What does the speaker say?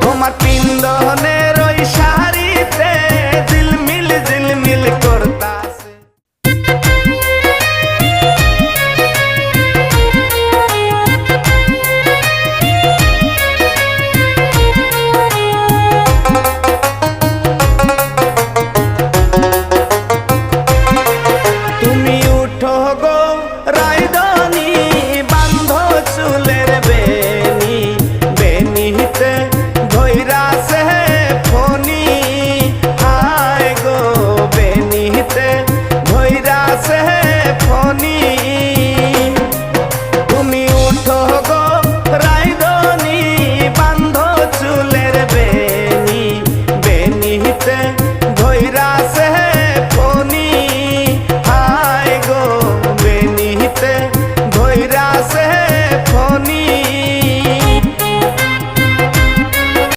তোমার পিন্দনের